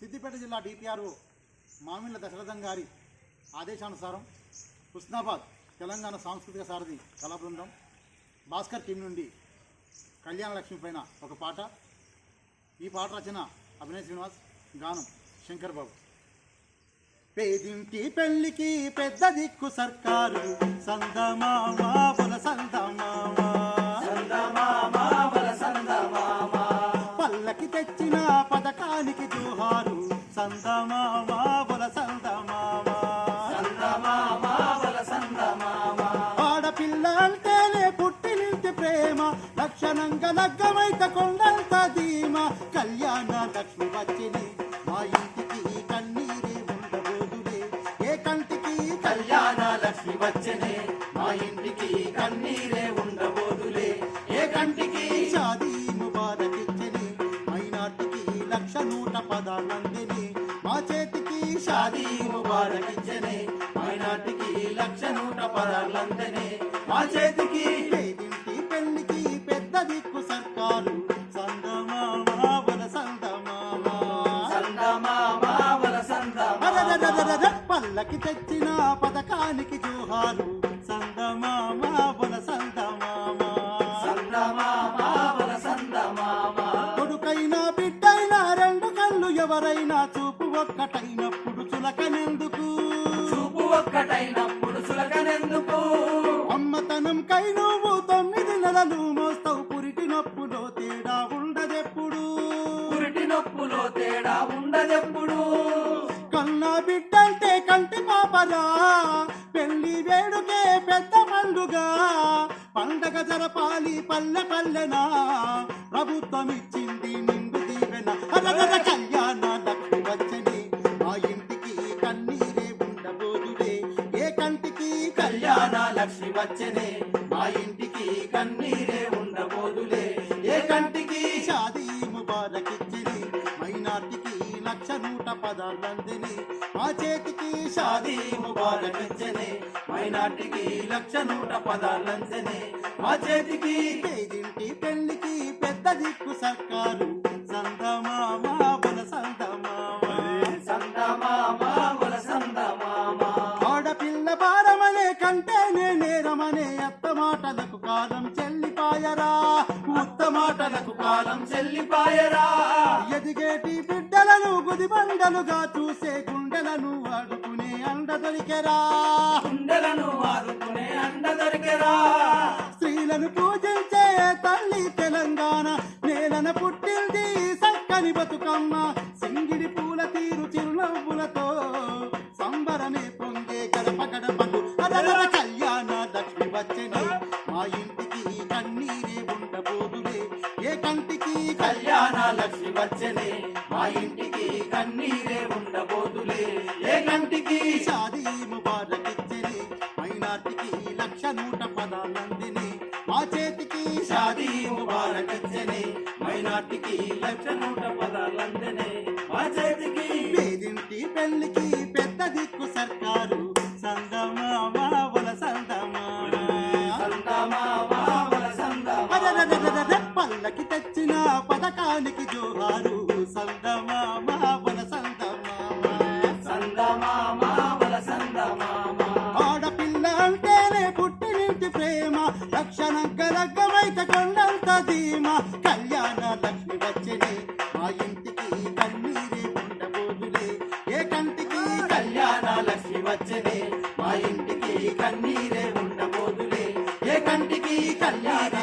సిద్దిపేట జిల్లా డిపిఆర్ఓ మామిళ్ళ దశరథం గారి ఆదేశానుసారం హుస్నాబాద్ తెలంగాణ సాంస్కృతిక సారథి కళా బృందం భాస్కర్ టీం నుండి కళ్యాణ లక్ష్మి పైన ఒక పాట ఈ పాట రచన అభినయ్ శ్రీనివాస్ గానం శంకర్ బాబు. పేదింటి పెళ్ళికి పెద్ద దిక్కు సర్కారు సందమామ సందమామా బుల సందమామా ఆడపిల్ల అంటేనే పుట్టినింటి ప్రేమ లక్షణంగా లగ్గమైత కొండంత ధీమ. కళ్యాణ లక్ష్మి వచ్చిని మా ఇంటికి కన్నీరే ఉండబోదులే ఏ కంటికి కళ్యాణ లక్ష్మి వచ్చనే మా ఇంటికి కన్నీరే ఉండబోదులే ఏ కంటికి? షాదీ ముబారక్ ఇచ్చని మైనార్టీకి లక్ష నూట పదాలందని మా చేతికి పేదింటి పెళ్ళికి పెద్ద దిక్కు సర్కారు. సందమామా వల సందమామా అరరరరరర పల్లకి తెచ్చిన పథకానికి జోహారు. సందమామా వల సందమామా కొడుకైనా బిడ్డైనా రెండు కళ్ళు ఎవరైనా చూపు ఒక్కటైనప్పుడు చులకనెందుకు చూపు ఒక్కటైనప్పుడు సులకనెందుకు అమ్మతనం కై నువ్వు తొమ్మిది నెలలు మోస్తావు. పురిటి నొప్పులో తేడా ఉండదెప్పుడు? పురిటి నొప్పులో తేడా ఉండదెప్పుడు? కన్నా బిడ్డంటే కంటి పాపరా పెళ్ళి వేడుకే పెద్ద పండుగ? పండగ జరపాలి పల్లె పల్లెనా? ప్రభుత్వం ఇచ్చింది నిండు దీవెన. కళ్యాణ లక్ష్మి వచ్చనే. మా ఇంటికి కన్నీరే ఉండబోదులే. ఏ కంటికి? షాదీ ముబారకిచ్చిని మైనార్టీకి లక్ష నూట పదార్థందిని మా చేతికి షాదీ షాదీ మైనార్టీకి లక్ష నూట పదార్థందిని మా చేతికి పేదింటి పెళ్ళికి పెద్ద దిక్కు సర్కారు. మాటలకు కాలం చెల్లిపాయరా. ఎదిగేటి బిడ్డలను గుదిబండలుగా చూసే గుండెలను అడుకునే అండ దొరికెరా. గుండెలను ఆదుకునే అండ దొరికెరా. స్త్రీలను పూజించే తల్లి తెలంగాణ నేలన పుట్టింది సక్కని బతుకమ్మ. కళ్యాణ లక్ష్మి వచ్చనే. మా ఇంటికి కన్నీరే ఉండబోదులే ఏ కంటికి షాదీ ముబారక్ ఇచ్చని మైనార్టీకి లక్ష నూట పదాలందిని మా చేతికి షాదీ ముబారక్ ఇచ్చనే మైనార్టీకి లక్ష నూట పదాలందనే మా చేతికి పేదింటి పెళ్ళికి పెద్ద దిక్కు సర్కారు. సందమామా వల సందమామా సందమామ వల పల్లకి పథకానికి జోహారు. సందమామా వల సందమామా సందమామ వల సందమామ ఆడపిల్ల అంటేనే పుట్టినింటి ప్రేమ. లక్షణం కలగ్గమైత కొండంత ధీమ. కళ్యాణ లక్ష్మి వచ్చని మా ఇంటికి కన్నీరే ఉండబోదులే ఏ కంటికి కళ్యాణ లక్ష్మి వచ్చనే మా ఇంటికి కన్నీరే ఉండబోదులే ఏ కంటికి కళ్యాణ